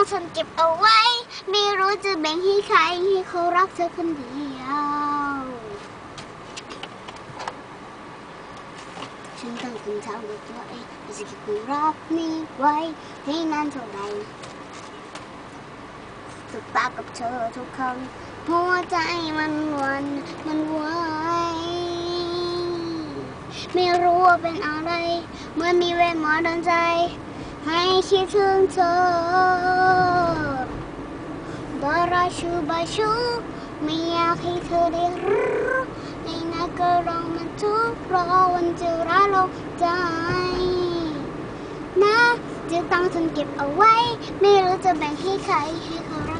องฉันเก็บเอาไว้ ไม่รู้จะแบ่งให้ใครให้เขารักเธอคนเดียว ฉันตั้งคำถามกับตัวเองว่าจะเก็บความรักนี้ไว้ให้นานเท่าไหร่สบตากับเธอทุกคำหัวใจมันวันมันไหวไม่รู้ว่าเป็นอะไร เมื่อมีเวทมนต์ดนใจ ให้คิดถึงเธอบาราชูบาชูไม่อยากให้เธอได้รู้ในนาก็ร้องมันทุกรอวันจะรักลงใจ นะจะต้องทนเก็บเอาไว้ ไม่รู้จะแบ่งให้ใครให้เขารัก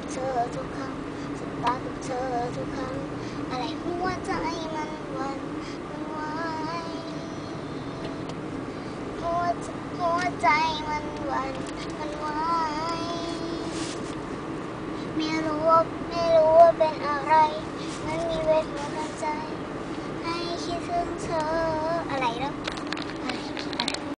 บเธอทุกครั้งฉันตากับเธอทุกครั้งอะไรหัวใจมันหวันมันไหวหัวใจหัวใจมันหวันมันไหวไม่รู้ว่าไม่รู้ว่าเป็นอะไร มันมีเวทมนต์ดน